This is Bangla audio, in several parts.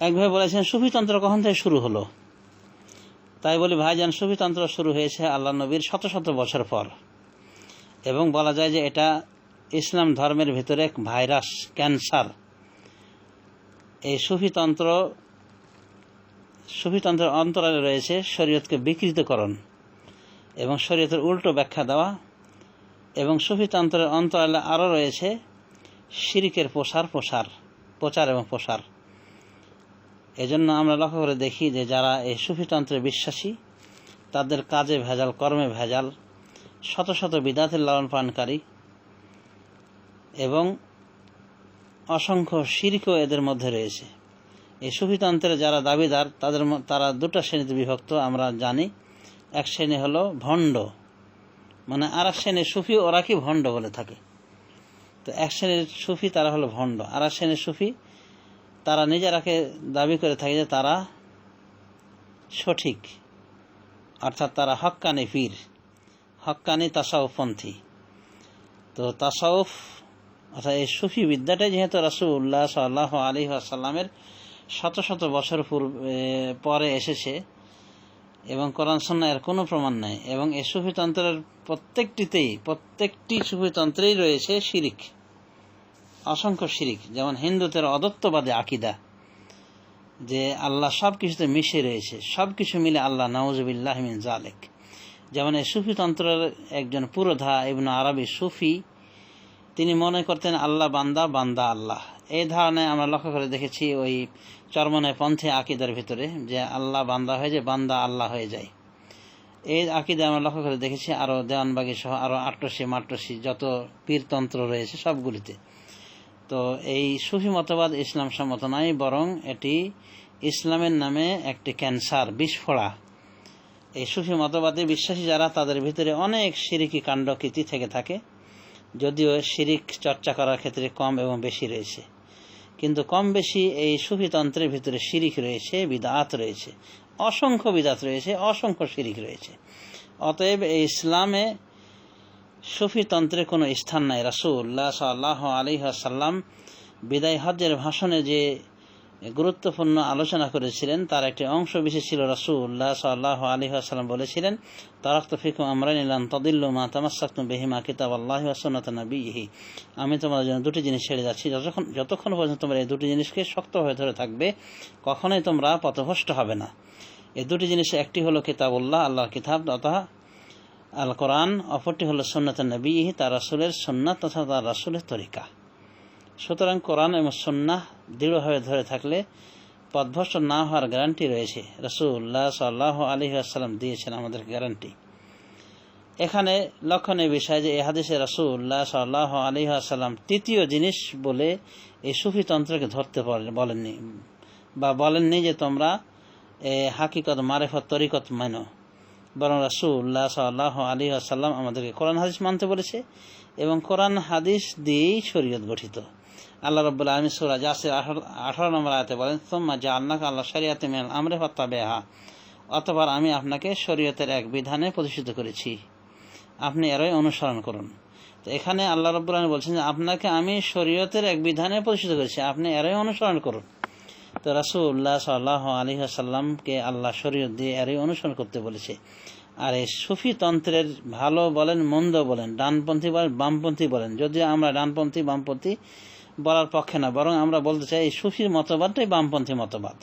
একভাবে বলেছেন, সুফিতন্ত্র কখন থেকে শুরু হলো? তাই বলি, ভাইজান, সুফিতন্ত্র শুরু হয়েছে আল্লাহ নবীর শত শত বছর পর। এবং বলা যায় যে এটা ইসলাম ধর্মের ভিতরে এক ভাইরাস, ক্যান্সার। এই সুফিতন্ত্র, সুফিতন্ত্রের অন্তরালে রয়েছে শরীয়তকে বিকৃতকরণ এবং শরীয়তের উল্টো ব্যাখ্যা দেওয়া। এবং সুফিতন্ত্রের অন্তরালে আরও রয়েছে শিরিকের প্রসার প্রসার, প্রচার এবং প্রসার। এজন্য আমরা লক্ষ্য করে দেখি যে যারা এই সুফিতন্ত্রে বিশ্বাসী, তাদের কাজে ভেজাল, কর্মে ভেজাল, শত শত বিদাতের লালন পালনকারী এবং অসংখ্য শিরকও এদের মধ্যে রয়েছে। এই সুফিতন্ত্রের যারা দাবিদার, তাদের তারা দুটো শ্রেণীতে বিভক্ত, আমরা জানি। এক শ্রেণি হলো ভণ্ড মানে আর এক শ্রেণির সুফি ওরা কি ভণ্ড বলে থাকে? তো এক শ্রেণির সুফি তারা হলো ভণ্ড আর এক শ্রেণির সুফি তারা নিজেরাকে দাবি করে থাকে যে তারা সঠিক। অর্থাৎ তারা হক্কানি পীর, হক্কানি তাসাউফপন্থী। তো তাসাউফ, অর্থাৎ এই সুফি বিদ্যাটাই যেহেতু রাসুল্লাহ সাল্লাহ আলী আসাল্লামের শত শত বছর পূর্বে, পরে এসেছে এবং কোরআন সন্না এর কোনো প্রমাণ নাই এবং এই সুফিতন্ত্রের প্রত্যেকটিতেই, প্রত্যেকটি সুফিতন্ত্রেই রয়েছে শিরিক। অসংখ্য শিরিক, যেমন হিন্দুদের অদত্তবাদী আকিদা, যে আল্লাহ সব কিছুতে মিশে রয়েছে সব কিছু মিলে আল্লাহ নওয়াজবিল্লাহ মিন জালেক যেমন এই সুফিতন্ত্রের একজন পুরোধা ইবন আরবি সুফি, তিনি মনে করতেন, আল্লাহ বান্দা বান্দা আল্লাহ। এই ধারণায় আমরা লক্ষ্য করে দেখেছি ওই চরমনে পন্থে আকিদার ভিতরে, যে আল্লাহ বান্দা হয়ে যায় বান্দা আল্লাহ হয়ে যায়। এই আকিদা আমরা লক্ষ্য করে দেখেছি আরও দেওয়ানবাগি সহ আরও আট্টসি মাট্টসি যত পীরতন্ত্র রয়েছে সবগুলিতে। তো এই সুফি মতবাদ ইসলাম সম্মত নয় বরং এটি ইসলামের নামে একটি ক্যান্সার বিস্ফোড়া এই সুফি মতবাদে বিশ্বাসী যারা, তাদের ভিতরে অনেক সিরিকি কাণ্ডকীতি থেকে থাকে, যদিও শিরিক চর্চা করার ক্ষেত্রে কম এবং বেশি রয়েছে। কিন্তু কম বেশি এই সুফিতন্ত্রের ভিতরে শিরিক রয়েছে, বিদাত রয়েছে, অসংখ্য বিদাত রয়েছে, অসংখ্য শিরিক রয়েছে। অতএব এই ইসলামে সুফিতন্ত্রের কোনো স্থান নাই। রাসুল্লাহ সাল্লাহ আলী সাল্লাম বিদায় হজ্জের ভাষণে যে গুরুত্বপূর্ণ আলোচনা করেছিলেন, তার একটি অংশ বিশেষ ছিল রাসুল্লাহ সাল্লাহ আলী সাল্লাম বলেছিলেন তারাক্ত ফিকুম আমরা নিলাম তদিল্লু মা তামাসাক্তুম বেহিমা কিতাব আল্লাহ ওয়াসনাত নবীহি আমি তোমাদের জন্য দুটি জিনিস ছেড়ে যাচ্ছি। যতক্ষণ যতক্ষণ পর্যন্ত তোমরা এই দুটি জিনিসকে শক্ত হয়ে ধরে থাকবে, কখনোই তোমরা পথভ্রষ্ট হবে না। এই দুটি জিনিস একটি হলো কিতাবুল্লাহ, আল্লাহর কিতাব, তথা আল কোরআন অপরটি হলো সন্ন্যত নবী তার রাসুলের সন্ন্যাত তথা তার রাসুলের তরিকা। সুতরাং কোরআন এবং সন্ন্যাহ দৃঢ়ভাবে ধরে থাকলে পথভ্রষ্ট না হওয়ার গ্যারান্টি রয়েছে। রসুল্লাহ সাল্লাহ আলী আসসালাম দিয়েছেন আমাদের গ্যারান্টি। এখানে লক্ষণীয় বিষয় যে, এ হাদিসে রসুল্লাহ সাল্লাহ আলী আসসালাম তৃতীয় জিনিস বলে এই সুফিতন্ত্রকে ধরতে বলেননি বা বলেননি যে তোমরা হাকিকত, মারেফত, তরিকত মানো। বরং রাসুল্লাহ সাল্লাহ আলী আসাল্লাম আমাদেরকে কোরআন হাদিস মানতে বলেছে এবং কোরআন হাদিস দিয়েই শরীয়ত গঠিত। আল্লাহ রব্বুল্লা আলমী সুরা জাসির আঠারো নম্বর আয়তে বলেন তোম্মা যা আল্লাহকে আল্লাহ শরিয়াতে মেন আমরে হত্যা বেহা অতবার আমি আপনাকে শরীয়তের এক বিধানে প্রতিষ্ঠিত করেছি। আপনি এরই অনুসরণ করুন। তো এখানে আল্লাহ রব্বুল আলমী বলছেন যে, আপনাকে আমি শরীয়তের এক বিধানে প্রতিষ্ঠিত করেছি। আপনি এরই অনুসরণ করুন। তো রাসুল্লাহ সাল্লাহ আলী সাল্লামকে আল্লাহ শরীয়ত দিয়ে এরই অনুসরণ করতে বলেছে। আর এই সুফি তন্ত্রের ভালো বলেন, মন্দ বলেন, ডানপন্থী বলেন, বামপন্থী বলেন যদিও আমরা ডানপন্থী, বামপন্থী বলার পক্ষে না, বরং আমরা বলতে চাই এই সুফির মতবাদটাই বামপন্থী মতবাদ।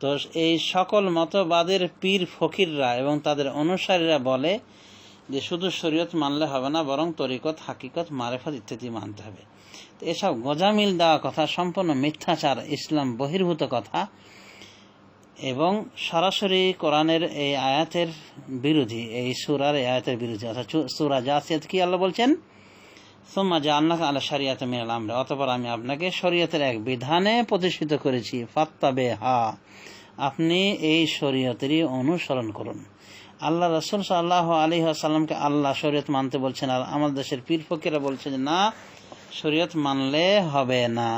তো এই সকল মতবাদের পীর ফকিররা এবং তাদের অনুসারীরা বলে যে শুধু শরীয়ত মানলে হবে না, বরং তরিকত, হাকিকত, মারেফত ইত্যাদি মানতে হবে। এসব গজামিল দেওয়া কথা, সম্পূর্ণ মিথ্যাচার, ইসলাম বহির্ভূত কথা। এবং সরাসরি কোরআনের এই আয়াতের বিরোধী, এই সুরার এই আয়াতের বিরোধী, অর্থাৎ সুরা জাসিয়াত কি আল্লাহ বলছেন? সোম্মা যা আল্লাহ আল্লাহ শরিয়াতে মিনাল আমরা, অতপর আমি আপনাকে শরীয়তের এক বিধানে প্রতিষ্ঠিত করেছি ফাত্তাবে হা আপনি এই শরীয়তেরই অনুসরণ করুন। আল্লাহ রসুল সাল্লাহ আলী আসাল্লামকে আল্লাহ শরীয়ত মানতে বলছেন আর আমাদের দেশের পীর ফকিরা বলছেন না শরীয়ত মানলে হবে না।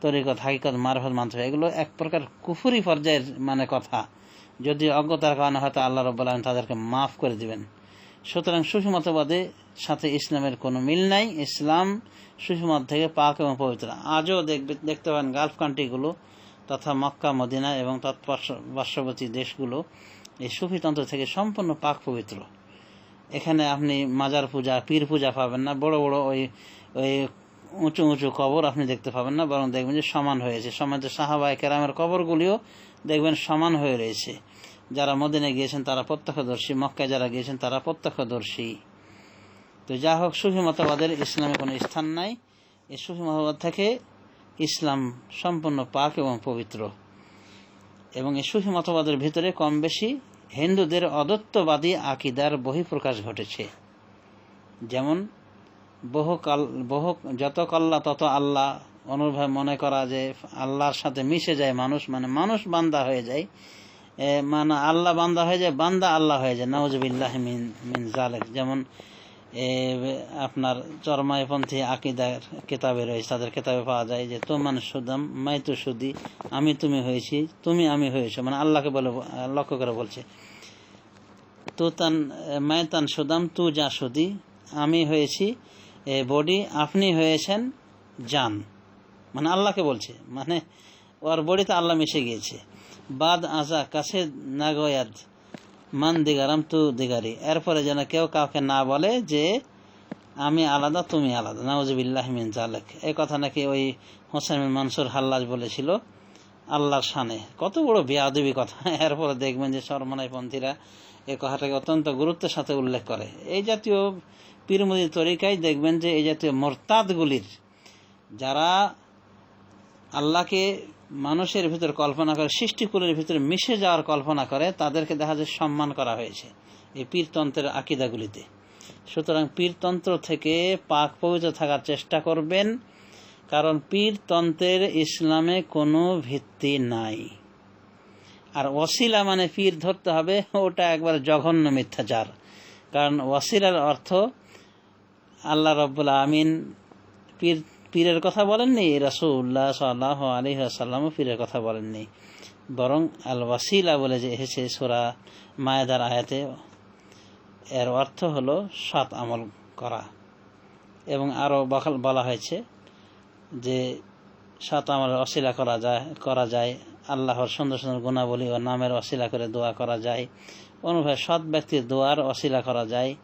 তরিকত, হাকিকত, মারফত মানতে হবে এগুলো এক প্রকার কুফুরি পর্যায়ের মানে কথা। যদি অজ্ঞতার কারণে হয়তো আল্লাহ রব্বুল আলম তাদেরকে মাফ করে দিবেন। সুতরাং সুফি মতবাদে সাথে ইসলামের কোনো মিল নাই। ইসলাম সুফি মত থেকে পাক এবং পবিত্র। আজও দেখবে, দেখতে পান গালফ কান্ট্রিগুলো তথা মক্কা, মদিনা এবং তৎপার্শ্ববর্তী দেশগুলো এই সুফিতন্ত্র থেকে সম্পূর্ণ পাক পবিত্র। এখানে আপনি মাজার পূজা, পীর পূজা পাবেন না। বড় বড় ওই ওই উঁচু উঁচু কবর আপনি দেখতে পাবেন না, বরং দেখবেন যে সমান হয়েছে। সমাজের সাহাবায় কেরামের কবরগুলিও দেখবেন সমান হয়ে রয়েছে। যারা মদিনে গিয়েছেন তারা প্রত্যক্ষদর্শী, মক্কায় যারা গিয়েছেন তারা প্রত্যক্ষদর্শী। তো যা হোক, সুফি মতবাদের ইসলামে কোনো স্থান নাই। এই সুফি মতবাদ থেকে ইসলাম সম্পূর্ণ পাক এবং পবিত্র। এবং এই সুফি মতবাদের ভিতরে কম বেশি হিন্দুদের অদত্তবাদী আকিদার বহিঃপ্রকাশ ঘটেছে। যেমন, বহুকাল, বহু, যত কল্লা তত আল্লাহ। অনুভব মনে করা যে আল্লাহর সাথে মিশে যায় মানুষ মানে মানুষ বান্দা হয়ে যায়। মানে আল্লাহ বান্দা হয়ে যায়, বান্দা আল্লাহ হয়ে যায়। নওয়াজবিল্লাহ মিন মিন জালেক। যেমন আপনার চরমায়পন্থী আকিদার কেতাবে রয়েছে, তাদের কেতাবে পাওয়া যায় যে, তোমান সুদাম মাই তো সুদি, আমি তুমি হয়েছি, তুমি আমি হয়েছো। মানে আল্লাহকে বলে, লক্ষ্য করে বলছে তু তান মায়তান সুদাম, তু যা সুদি, আমি হয়েছি, এ, বডি, আপনি হয়েছেন জান। মানে আল্লাহকে বলছে মানে ওর বডিতে আল্লাহ মিশে গিয়েছে। বাদ আজা, কাছে না গয়াদ মান দিগারাম তু দিগারি। এরপরে যেন কেউ কাউকে না বলে যে, আমি আলাদা, তুমি আলাদা। নওয়াজবিল্লাহ মিন জালেক এই কথা নাকি ওই হোসেন মানসুর হাল্লাজ বলেছিল, আল্লাহর শানে। কত বড় বেয়াদবি কথা। এরপরে দেখবেন যে সরমানাই পন্থীরা এই কথাটাকে অত্যন্ত গুরুত্বের সাথে উল্লেখ করে। এই জাতীয় পীরমুদি তরিকায় দেখবেন যে, এই জাতীয় মোরতাদগুলির যারা আল্লাহকে মানুষের ভিতর কল্পনা করে, সৃষ্টিকুলের ভিতরে মিশে যাওয়ার কল্পনা করে, তাদেরকে দেখা যায় সম্মান করা হয়েছে এই পীরতন্ত্রের আকিদাগুলিতে। সুতরাং পীরতন্ত্র থেকে পাক পবিত্র থাকার চেষ্টা করবেন, কারণ পীরতন্ত্রের ইসলামে কোনো ভিত্তি নাই। আর ওসিলা মানে পীর ধরতে হবে, ওটা একবার জঘন্য মিথ্যাচার। কারণ ওসিলার অর্থ, আল্লাহ রব্বুল আমিন পীর পীরের কথা বলেননি রাসুল্লাহ সাল্লাহ আলী সাল্লামও পীরের কথা বলেননি। বরং আল ওয়াসিলা বলে যে, এসেছে সোরা মায়েদার আয়াতে। এর অর্থ হলো সৎ আমল করা। এবং আরও বলা হয়েছে যে, সৎ আমলের অশিলা করা যায় করা যায়। আল্লাহর সুন্দর সুন্দর গুণাবলী ও নামের অশিলা করে দোয়া করা যায়। অনুভব সৎ ব্যক্তির দোয়ার অশিলা করা যায়।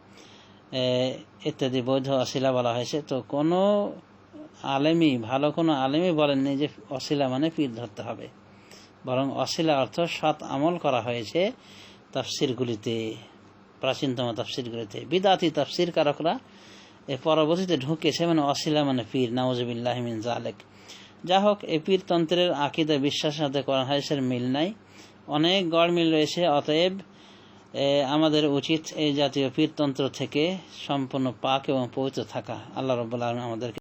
ইত্যাদি বৈধ অশিলা বলা হয়েছে। তো কোনো আলেমই ভালো কোনো আলেমি বলেননি যে অশিলা মানে পীর ধরতে হবে। বরং অশিলা অর্থ সৎ আমল করা হয়েছে তাফসিরগুলিতে প্রাচীনতম তাফসিরগুলিতে। বিদাতি তাফসির কারকরা এ পরবর্তীতে ঢুকেছে মানে অশিলা মানে পীর নওয়াজবিল্লাহ জালেক যা হোক এই পীরতন্ত্রের আকিদা বিশ্বাসের সাথে কোরআন হাদিসের মিল নাই। অনেক গড় মিল রয়েছে অতএব এ, আমাদের উচিত এই জাতীয় পীরতন্ত্র থেকে সম্পূর্ণ পাক এবং পবিত্র থাকা। আল্লাহ রব্বুল আলম আমাদেরকে